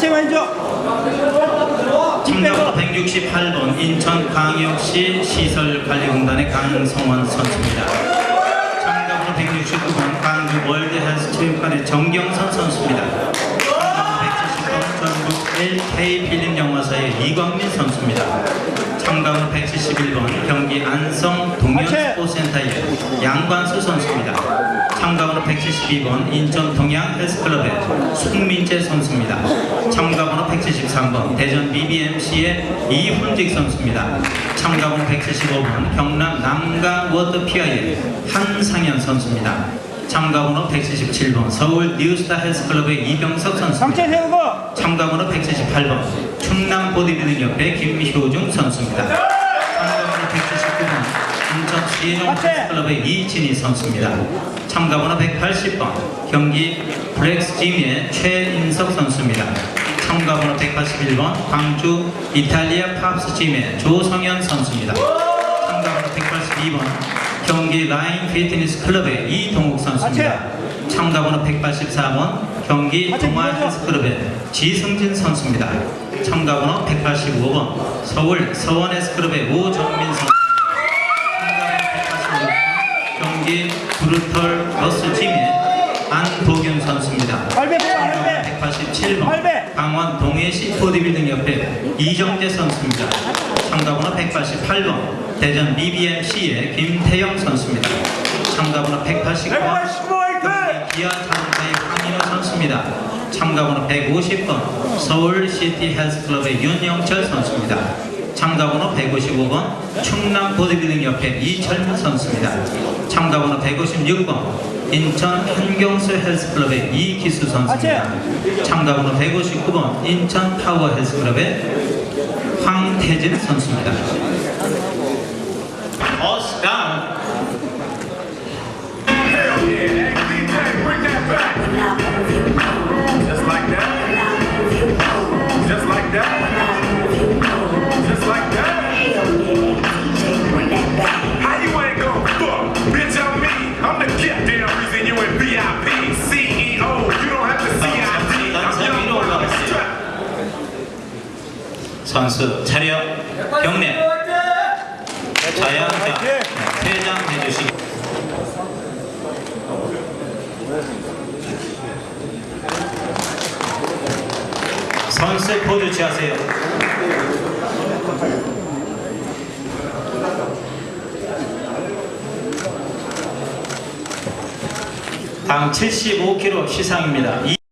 왼쪽. 참가번호 168번 인천광역시 시설관리공단의 강성원 선수입니다. 참가번호 169번 광주 월드헬스 체육관의 정경선 선수입니다. 참가번호 170번 전북 LK 필름영화사의 이광민 선수입니다. 참가번호 171번 경기 안성 동현스포센터의 양관수 선수입니다. 참가번호 172번 인천 동양 헬스클럽의 송민재 선수입니다. 참가번호 173번 대전 BBMC의 이훈직 선수입니다. 참가번호 175번 경남 남강 워터피아의 한상현 선수입니다. 참가번호 177번 서울 뉴스타 헬스클럽의 이병석 상체 선수입니다. 세우고. 참가번호 178번 충남 보디빌딩협회 김효중 선수입니다. 참가번호 179번 인천 시혜종 클럽의 이진희 선수입니다. 참가번호 180번 경기 블랙스 짐의 최인석 선수입니다. 참가번호 181번 광주 이탈리아 팝스 짐의 조성현 선수입니다. 참가번호 182번 경기 라인 피트니스 클럽의 이동욱 선수입니다. 참가번호 184번 경기 동아 헬스클럽의 지승진 선수입니다. 참가번호 185번 서울 서원 헬스클럽의 오정민 선수. 참가번호 186번 경기 브루털 러스 짐의 안도균 선수입니다. 팔배 빼, 팔배. 187번 팔배. 강원 동해시 보디빌딩 협회 이정재 선수입니다. 참가번호 188번 대전 BBMC의 김태영 선수입니다. 참가번호 189번 189 화이팅! 기아 자동차의 황인호 선수입니다. 참가번호 150번 서울 시티 헬스클럽의 윤영철 선수입니다. 참가번호 155번 충남 보디빌딩 협회 이철민 선수입니다. 참가번호 156번 인천 한경수 헬스클럽의 이기수 선수입니다. 참가번호 159번 인천 타워 헬스클럽의 황태진 선수입니다. 선수 차렷 경례. 자연자. 퇴장해 주시기 선수 포즈 취하세요. 다음 75kg 시상입니다.